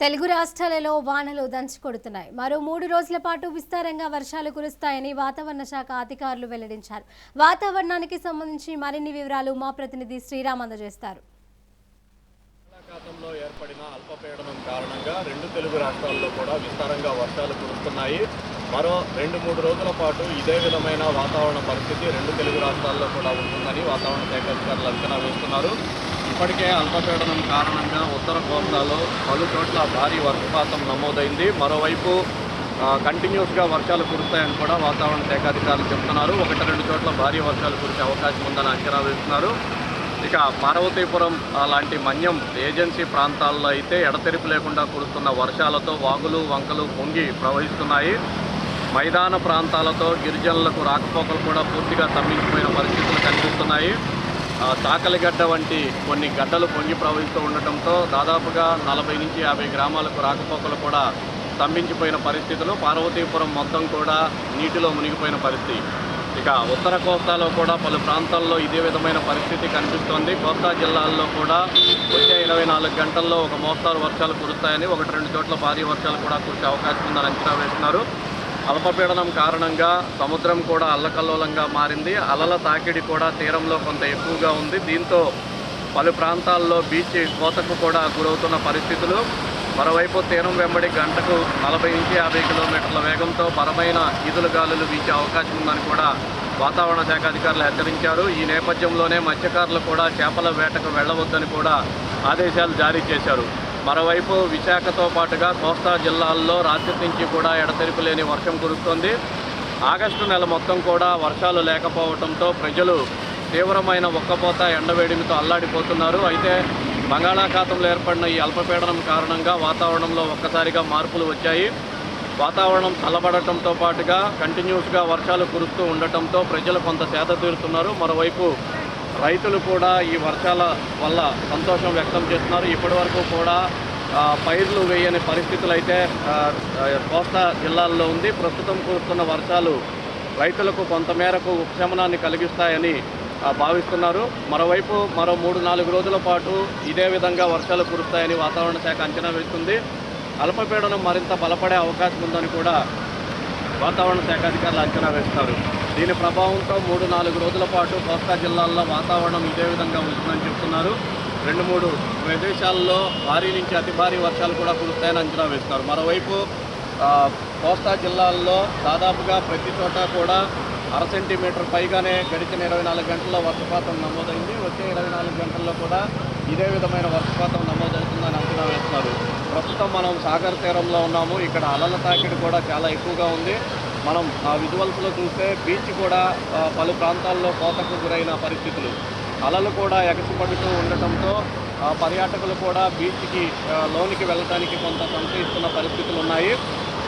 తెలుగు రాష్ట్రాలలో వానలు దంచుకొడుతున్నాయి మరో మూడు రోజుల పాటు విస్తారంగా వర్షాలు కురుస్తాయని వాతావరణ శాఖ అధికారులు వెల్లడించారు. వాతావరణానికి సంబంధించి మరిన్ని వివరాలు మా ప్రతినిధి శ్రీరామ్ అందజేస్తారు. బంగాళాఖాతంలో ఏర్పడిన అల్పపీడనం కారణంగా రెండు తెలుగు రాష్ట్రాల్లో కూడా విస్తారంగా వర్షాలు కురుస్తున్నాయి. మరో రెండు మూడు రోజుల పాటు ఇదే విధమైన వాతావరణ పరిస్థితి రెండు తెలుగు రాష్ట్రాల్లో కూడా ఉంటుందని వాతావరణ శాఖ అధికారులు అంచనా వేస్తున్నారు. ఇప్పటికే అల్పపీడనం కారణంగా ఉత్తర కోస్తాలో పలు చోట్ల భారీ వర్షపాతం నమోదైంది. మరోవైపు కంటిన్యూస్గా వర్షాలు కురుస్తాయని కూడా వాతావరణ శాఖ అధికారులు చెప్తున్నారు. ఒకటి రెండు చోట్ల భారీ వర్షాలు కురిసే అవకాశం ఉందని అంచనా వేస్తున్నారు. ఇక పార్వతీపురం అలాంటి లాంటి మన్యం ఏజెన్సీ ప్రాంతాల్లో అయితే ఎడతెరిపి లేకుండా కురుస్తున్న వర్షాలతో వాగులు వంకలు పొంగి ప్రవహిస్తున్నాయి. మైదాన ప్రాంతాలతో గిరిజనులకు రాకపోకలు కూడా పూర్తిగా తమ్మించిపోయిన పరిస్థితులు కనిపిస్తున్నాయి. తాకలిగడ్డ వంటి కొన్ని గడ్డలు పొంగి ప్రవహిస్తూ ఉండటంతో దాదాపుగా నలభై నుంచి యాభై గ్రామాలకు రాకపోకలు కూడా స్తంభించిపోయిన పరిస్థితులు. పార్వతీపురం మొత్తం కూడా నీటిలో మునిగిపోయిన పరిస్థితి. ఇక ఉత్తర కోస్తాలో కూడా పలు ప్రాంతాల్లో ఇదే విధమైన పరిస్థితి కనిపిస్తోంది. కోస్తా జిల్లాల్లో కూడా వచ్చే ఇరవై నాలుగు గంటల్లో ఒక మోస్తారు వర్షాలు కురుస్తాయని ఒకటి రెండు చోట్ల భారీ వర్షాలు కూడా కురిసే అవకాశం ఉందని అంచనా వేస్తున్నారు. అల్పపీడనం కారణంగా సముద్రం కూడా అల్లకల్లోలంగా మారింది. అలల తాకిడి కూడా తీరంలో కొంత ఎక్కువగా ఉంది. దీంతో పలు ప్రాంతాల్లో బీచ్ కోతకు కూడా గురవుతున్న పరిస్థితులు. మరోవైపు తీరం వెంబడి గంటకు నలభై నుంచి యాభై కిలోమీటర్ల వేగంతో బలమైన ఈదుల గాలులు వీచే అవకాశం ఉందని కూడా వాతావరణ శాఖ అధికారులు హెచ్చరించారు. ఈ నేపథ్యంలోనే మత్స్యకారులు కూడా చేపల వేటకు వెళ్ళవద్దని కూడా ఆదేశాలు జారీ చేశారు. మరోవైపు విశాఖతో పాటుగా కోస్తా జిల్లాల్లో రాత్రి నుంచి కూడా ఎడతెరిపి లేని వర్షం కురుస్తోంది. ఆగస్టు నెల మొత్తం కూడా వర్షాలు లేకపోవడంతో ప్రజలు తీవ్రమైన ఒక్కపోత ఎండవేడిమితో అల్లాడిపోతున్నారు. అయితే బంగాళాఖాతంలో ఏర్పడిన ఈ అల్పపీడనం కారణంగా వాతావరణంలో ఒక్కసారిగా మార్పులు వచ్చాయి. వాతావరణం చల్లబడటంతో పాటుగా కంటిన్యూస్గా వర్షాలు కురుస్తూ ఉండటంతో ప్రజలు కొంత సేద తీరుతున్నారు. మరోవైపు రైతులు కూడా ఈ వర్షాల వల్ల సంతోషం వ్యక్తం చేస్తున్నారు. ఇప్పటి వరకు కూడా పైర్లు వేయని పరిస్థితులు అయితే కోస్తా జిల్లాల్లో ఉంది. ప్రస్తుతం కురుస్తున్న వర్షాలు రైతులకు కొంతమేరకు ఉపశమనాన్ని కలిగిస్తాయని భావిస్తున్నారు. మరోవైపు మరో మూడు నాలుగు రోజుల పాటు ఇదే విధంగా వర్షాలు కురుస్తాయని వాతావరణ శాఖ అంచనా వేస్తుంది. అల్పపీడనం మరింత బలపడే అవకాశం ఉందని కూడా వాతావరణ శాఖ అధికారులు అంచనా వేస్తారు. దీని ప్రభావంతో మూడు నాలుగు రోజుల పాటు కోస్తా జిల్లాల్లో వాతావరణం ఇదే విధంగా ఉంటుందని చెప్తున్నారు. రెండు మూడు ప్రదేశాల్లో భారీ నుంచి అతి భారీ వర్షాలు కూడా కురుస్తాయని అంచనా వేస్తారు. మరోవైపు కోస్తా జిల్లాల్లో దాదాపుగా ప్రతి చోట కూడా అర సెంటీమీటర్ పైగానే గడిచిన ఇరవై నాలుగు గంటల్లో వర్షపాతం నమోదైంది. వచ్చే ఇరవై నాలుగు గంటల్లో కూడా ఇదే విధమైన వర్షపాతం నమోదవుతుందని అంచనా వేస్తున్నారు ప్రస్తుతం మనం సాగర్ తీరంలో ఉన్నాము. ఇక్కడ అలల తాకిడి కూడా చాలా ఎక్కువగా ఉంది. మనం ఆ విజువల్స్లో చూస్తే బీచ్ కూడా పలు ప్రాంతాల్లో కోతకు గురైన పరిస్థితులు. అలలు కూడా ఎగసిపడుతూ ఉండటంతో ఆ, పర్యాటకులు కూడా బీచ్కి లోనికి వెళ్ళడానికి కొంత సంశయిస్తున్న పరిస్థితులు ఉన్నాయి.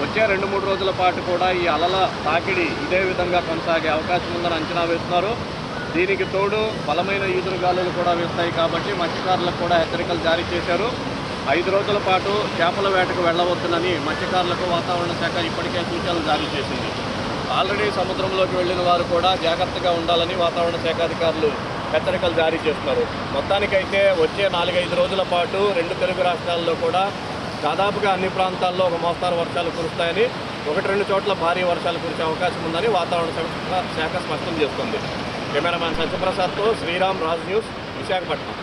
వచ్చే రెండు మూడు రోజుల పాటు కూడా ఈ అలల తాకిడి ఇదే విధంగా కొనసాగే అవకాశం ఉందని అంచనా వేస్తున్నారు. దీనికి తోడు బలమైన ఈదురుగాలులు కూడా వేస్తాయి కాబట్టి మత్స్యకారులకు కూడా హెచ్చరికలు జారీ చేశారు. ఐదు రోజుల పాటు చేపల వేటకు వెళ్ళవచ్చునని మత్స్యకారులకు వాతావరణ శాఖ ఇప్పటికే సూచనలు జారీ చేసింది. ఆల్రెడీ సముద్రంలోకి వెళ్ళిన వారు కూడా జాగ్రత్తగా ఉండాలని వాతావరణ శాఖ అధికారులు హెచ్చరికలు జారీ చేస్తున్నారు. మొత్తానికైతే వచ్చే నాలుగైదు రోజుల పాటు రెండు తెలుగు రాష్ట్రాల్లో కూడా దాదాపుగా అన్ని ప్రాంతాల్లో ఒక మోస్తారు వర్షాలు కురుస్తాయని ఒకటి రెండు చోట్ల భారీ వర్షాలు కురిసే అవకాశం ఉందని వాతావరణ శాఖ శాఖ స్పష్టం చేస్తుంది. కెమెరామ్యాన్ సత్యప్రసాద్తో శ్రీరామ్ రాజ్ న్యూస్ విశాఖపట్నం.